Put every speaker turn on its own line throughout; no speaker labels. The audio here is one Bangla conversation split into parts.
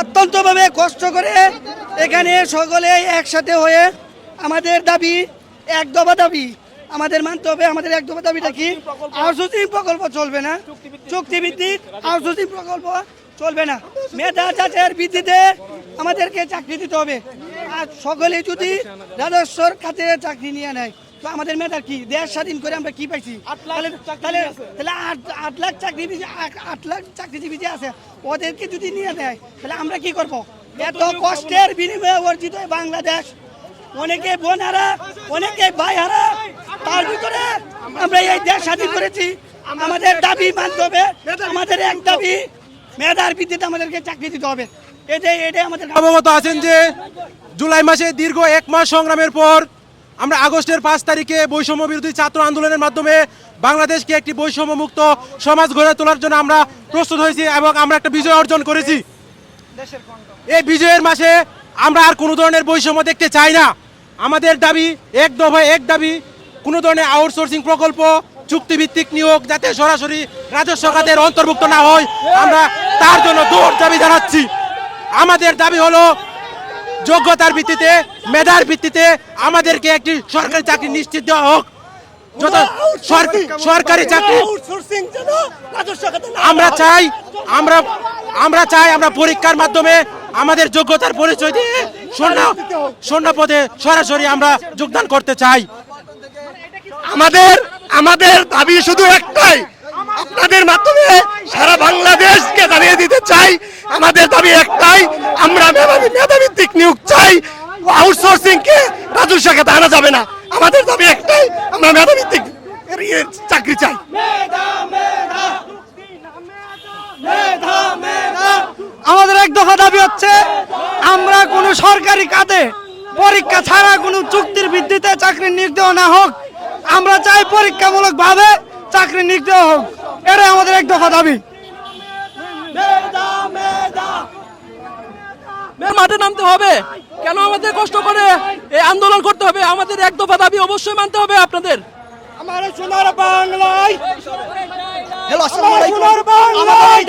অত্যন্তভাবে কষ্ট করে এখানে সকলে একসাথে হয়ে আমাদের দাবি, এক দফা দাবি, আমাদের মানতে হবে, আমাদের এক দফা দাবিটা কি? আউটসোর্সিং প্রকল্প চলবে না। চুক্তিভিত্তিক আউটসোর্সিং প্রকল্প চলবে না। মেধা যাচাইয়ের ভিত্তিতে আমাদেরকে চাকরি দিতে হবে। আর সকলে যদি রাজস্বর খাতে চাকরি নিয়ে নেয় তো আমাদের মেধার কি? দেশ স্বাধীন করে আমরা কি পাইছি? তাহলে তাহলে তাহলে আট আট লাখ চাকরিজীবী আট- আট লাখ চাকরিজীবী যে আছে ওদেরকে যদি নিয়ে দেয় তাহলে আমরা কি করব? এত কষ্টের বিনিময়ে অর্জিত এই বাংলাদেশ। অনেকে বোনারা অনেকে ভাইহারা তার ভিতরে আমরা এই দেশ স্বাধীন করেছি। আমাদের দাবি মানতে হবে। আমাদের এক দাবি মেধার ভিত্তিতে আমাদেরকে চাকরি দিতে হবে। এটাই এটাই আমাদের
অবগত আছেন যে জুলাই মাসে দীর্ঘ এক মাস সংগ্রামের পর আমরা আগস্টের পাঁচ তারিখে বৈষম্য বিরোধী ছাত্র আন্দোলনের মাধ্যমে বাংলাদেশকে একটি বৈষম্য মুক্ত সমাজ গড়ে তোলার জন্য আমরা প্রস্তুত হয়েছি এবং আমরা একটা বিজয় অর্জন করেছি। এই বিজয়ের মাসে আমরা আর কোনো ধরনের বৈষম্য দেখতে চাই না। আমাদের দাবি এক দফায় এক দাবি, কোনো ধরনের আউটসোর্সিং প্রকল্প, চুক্তিভিত্তিক নিয়োগ যাতে সরাসরি রাজস্ব খাতের অন্তর্ভুক্ত না হয়, আমরা তার জন্য দৌড় দাবি জানাচ্ছি। আমাদের দাবি হলো যোগ্যতার ভিত্তিতে মেধার ভিত্তিতে আমাদেরকে একটি সরকারি চাকরি নিশ্চিত দেওয়া হোক। যত সরকারি চাকরি আমরা চাই আমরা আমরা চাই আমরা পরীক্ষার মাধ্যমে আমাদের যোগ্যতার পরিচয় দিয়ে শূন্য শূন্য পদে সরাসরি আমরা যোগদান করতে চাই।
আমাদের আমাদের দাবি শুধু একটাই আপনাদের মাধ্যমে সারা বাংলাদেশকে জানিয়ে দিতে চাই। আমাদের দাবি একটাই, আমরা মেধাবী মেধাভিত্তিক নিয়োগ চাই। আউটসোর্সিং কে রাজস্ব খাতে আনা যাবে না। আমাদের দাবি একটাই, আমরা মেধাভিত্তিক চাকরি চাই।
আমাদের এক দফা দাবি হচ্ছে, আমরা কোনো সরকারি কাজে পরীক্ষা ছাড়া কোনো চুক্তির ভিত্তিতে চাকরি দেওয়া না হোক। আমরা চাই পরীক্ষামূলক ভাবে চাকরি দেওয়া হোক। এটাই আমাদের এক দফা দাবি।
মাঠে নামতে হবে। কেন আমাদের কষ্ট করে এই আন্দোলন করতে হবে? আমাদের এক দফা দাবি অবশ্যই মানতে হবে আপনাদের।
আমার সোনার বাংলায়।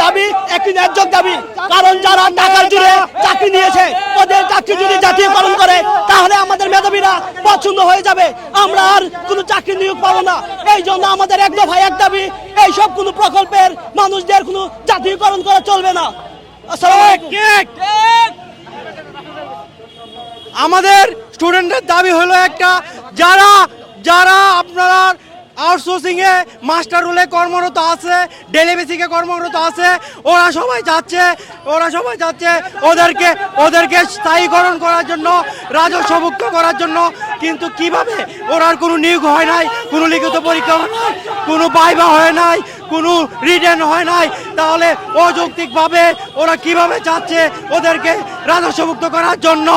দাবি একটি ন্যায্য দাবি। কারণ যারা টাকার জুড়ে চাকরি নিয়েছে ওদের চাকরি যদি জাতীয়করণ করে তাহলে আমাদের মেধাবীরা পছন্দ হয়ে যাবে। আমরা আর কোনো চাকরি নিয়োগ পাবো না। এই জন্য আমাদের এক দফায় এক দাবি এইসব কোনো প্রকল্পের মানুষদের কোনো জাতীয়করণ করা চলবে না।
আমাদের স্টুডেন্টের দাবি হলো একটা যারা যারা আপনারা আউটসোর্সিং এ মাস্টার রুলে কর্মরত আছে ডেলি বেসিকে কর্মরত আছে, ওরা সবাই যাচ্ছে, ওরা সবাই যাচ্ছে ওদেরকে ওদেরকে স্থায়ীকরণ করার জন্য রাজস্বভুক্ত করার জন্য। কিন্তু কীভাবে? ওরার কোনো নিয়োগ হয় নাই, কোনো লিখিত পরীক্ষা হয় নাই, কোনো বাইবা হয় নাই, কোনো রিটেন হয় নাই। তাহলে অযৌক্তিকভাবে ওরা কীভাবে যাচ্ছে ওদেরকে রাজস্বভুক্ত করার জন্য?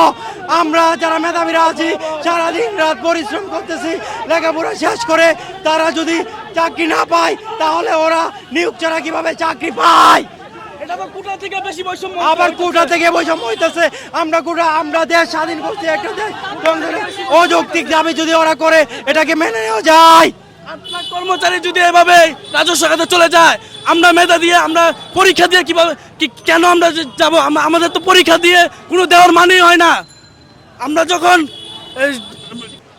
আমরা যারা মেধাবীরা আছি সারাদিন রাত পরিশ্রম করতেছি লেখাপড়া শেষ করে তারা যদি চাকরি না পায় তাহলে ওরা নিয়োগ ছাড়া কীভাবে চাকরি পায়? আবার কোটা থেকে বৈষম্য হইতেছে। আমরা কোটা আমরা দেশ স্বাধীন করছি একটা দেশ। অযৌক্তিক দাবি যদি ওরা করে এটাকে মেনে নেওয়া যায়।
কর্মচারী যদি এভাবে রাজস্ব খাতে চলে যায় আমরা মেধা দিয়ে আমরা পরীক্ষা দিয়ে কীভাবে কি- কেন আমরা যাব? আমাদের তো পরীক্ষা দিয়ে কোনো দেওয়ার মানেই হয় না। আমরা যখন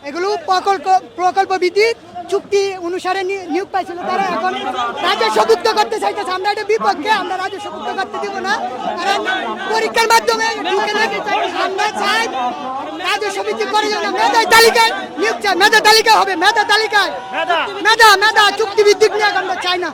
এগুলো প্রকল্প প্রকল্প ভিত্তিক চুক্তি অনুসারে নি- নিয়োগ পাইছিল। তারা এখন রাজস্বভুক্ত করতে চাইতেছে। আমরা এটা বিপক্ষে আমরা রাজস্বভুক্ত করতে দিব না। কারণ পরীক্ষার মাধ্যমে চাই। আমরা চাই রাজস্ব ভিত্তিক করে যেন মেধা তালিকায় নিয়োগ চাই মেধা তালিকা হবে মেধা তালিকায়। মেধা মেধা চুক্তি ভিত্তিক নিয়োগ আমরা চাই না।